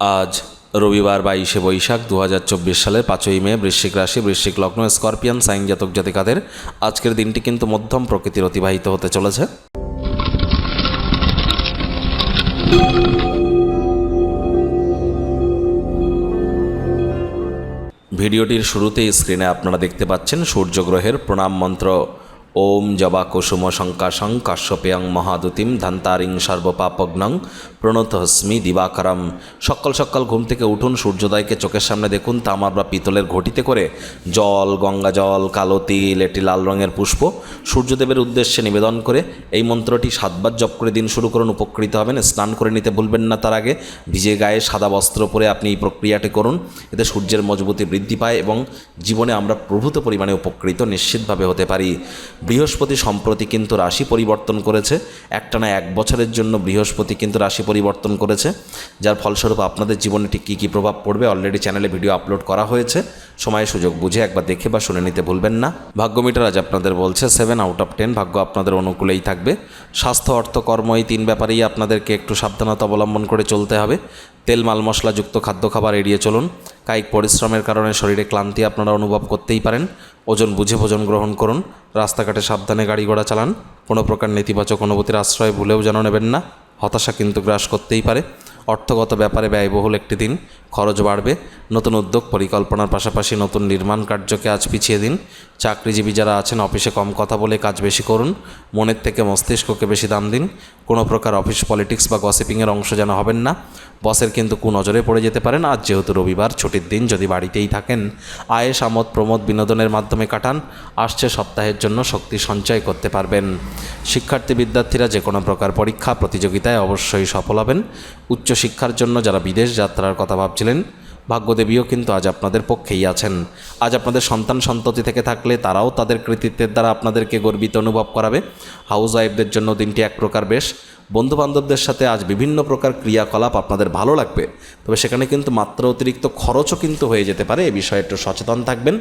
আজ রবিবার বাইশে বৈশাখ দু হাজার চব্বিশ সালের পাঁচই মে বৃশ্চিক রাশি, বৃশ্চিক লগ্ন, স্করপিয়ান, সাইন জাতক জাতিকাদের আজকের দিনটি কিন্তু মধ্যম প্রকৃতির অতিবাহিত হতে চলেছে। ভিডিওটির শুরুতেই স্ক্রিনে আপনারা দেখতে পাচ্ছেন সূর্যগ্রহের প্রণাম মন্ত্র। ওম জবা কুসুম শঙ্কাশং কাশ্যপেয়ং মহাদুতিম ধান্তারিং সর্বপাপগ্নং প্রণতহস্মি দিবাকরম। সকাল সকাল ঘুম থেকে উঠুন, সূর্যোদয়কে চোখের সামনে দেখুন, তামার বা পিতলের ঘটিতে করে জল, গঙ্গা জল, কালো তিল, এটি লাল রঙের পুষ্প, সূর্যদেবের উদ্দেশ্যে নিবেদন করে এই মন্ত্রটি সাতবার জপ করে দিন শুরু করুন, উপকৃত হবেন, স্নান করে নিতে ভুলবেন না তার আগে, ভিজে গায়ে সাদা বস্ত্র পরে আপনি এই প্রক্রিয়াটি করুন, এতে সূর্যের মজবুতি বৃদ্ধি পায় এবং জীবনে আমরা প্রভূত পরিমাণে উপকৃত নিশ্চিতভাবে হতে পারি। বৃহস্পতি সম্প্রতি কিন্তু রাশি পরিবর্তন করেছে। একটানা এক বছরের জন্য বৃহস্পতি কিন্তু রাশি পরিবর্তন করেছে। যার ফলস্বরূপ আপনাদের জীবনে ঠিক কী কী প্রভাব পড়বে অলরেডি চ্যানেলে ভিডিও আপলোড করা হয়েছে। সময় সুযোগ বুঝে একবার দেখে বা শুনে নিতে ভুলবেন না। ভাগ্যমিটার আজ আপনাদের বলছে সেভেন আউট অফ টেন ভাগ্য আপনাদের অনুকূলেই থাকবে। স্বাস্থ্য, অর্থ, কর্ম এই তিন ব্যাপারেই আপনাদেরকে একটু সাবধানতা অবলম্বন করে চলতে হবে। তেল, মাল, মশলাযুক্ত খাদ্য খাবার এড়িয়ে চলুন। কায়িক পরিশ্রমের কারণে শরীরে ক্লান্তি আপনারা অনুভব করতেই পারেন। ওজন বুঝে ভোজন গ্রহণ করুন। রাস্তাঘাটে সাবধানে গাড়ি ঘোড়া চালান। কোনো প্রকার নেতিবাচক অনুভূতির আশ্রয় ভুলেও যেন নেবেন না। হতাশা কিন্তু গ্রাস করতেই পারে। অর্থগত ব্যাপারে ব্যয়বহুল একটি দিন, খরচ বাড়বে, নতুন উদ্যোগ, পরিকল্পনার পাশাপাশি নতুন নির্মাণ কার্যকে আজ পিছিয়ে দিন। চাকরিজীবী যারা আছেন, অফিসে কম কথা বলে কাজ বেশি করুন, মনের থেকে মস্তিষ্ককে বেশি দাম দিন। কোনো প্রকার অফিস পলিটিক্স বা গসিপিংয়ের অংশ যেন হবেন না। বসের কিন্তু কুনজরে পড়ে যেতে পারেন, আজ যেহেতু রবিবার, ছুটির দিন যদি বাড়িতেই থাকেন। আয়েস, আমোদ, প্রমোদ বিনোদনের মাধ্যমে কাটান, আসছে সপ্তাহের জন্য শক্তি সঞ্চয় করতে পারবেন। শিক্ষার্থী বিদ্যার্থীরা যে কোনো প্রকার পরীক্ষা, প্রতিযোগিতায় অবশ্যই সফল হবেন। উচ্চশিক্ষার জন্য যারা বিদেশ যাত্রার কথা ভাবছিলেন, ভাগ্যদেবীও কিন্তু আজ আপনাদের পক্ষেই আছেন। আজ আপনাদের সন্তান সন্ততি থেকে থাকলে তারাও তাদের কৃতিত্বের দ্বারা আপনাদেরকে গর্বিত অনুভব করাবে। হাউস ওয়াইফদের জন্য দিনটি এক প্রকার বেশ। বন্ধু বান্ধবদের সাথে আজ বিভিন্ন প্রকার ক্রিয়াকলাপ আপনাদের ভালো লাগবে। তবে সেখানে কিন্তু মাত্রা অতিরিক্ত খরচও কিন্তু হয়ে যেতে পারে, এ বিষয়ে একটু সচেতন থাকবেন।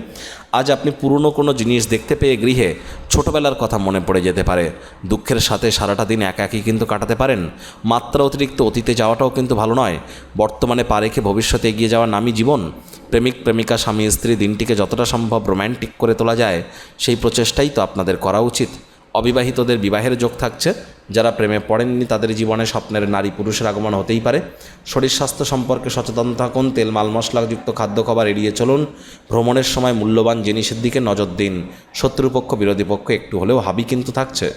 আজ আপনি পুরনো কোনো জিনিস দেখতে পেয়ে গৃহে ছোটোবেলার কথা মনে পড়ে যেতে পারে। দুঃখের সাথে সারাটা দিন একা একই কিন্তু কাটাতে পারেন। মাত্রা অতিরিক্ত অতীতে যাওয়াটাও কিন্তু ভালো নয়। বর্তমানে পা রেখে ভবিষ্যতে এগিয়ে যাওয়ার নামই জীবন, প্রেমিক, প্রেমিকা, স্বামী, স্ত্রী, দিনটিকে যতটা সম্ভব রোম্যান্টিক করে তোলা যায়, সেই প্রচেষ্টাই তো আপনাদের করা উচিত। অবিবাহিতদের বিবাহের যোগ থাকছে। যারা প্রেমে পড়েননি, তাদের জীবনে স্বপ্নের নারী পুরুষের আগমন হতেই পারে। শরীর স্বাস্থ্য সম্পর্কে সচেতন থাকুন, তেল, মাল, মশলাযুক্ত খাদ্য, খাবার এড়িয়ে চলুন। ভ্রমণের সময় মূল্যবান জিনিসের দিকে নজর দিন। শত্রুপক্ষ, বিরোধী পক্ষ একটু হলেও হাবি কিন্তু থাকছে।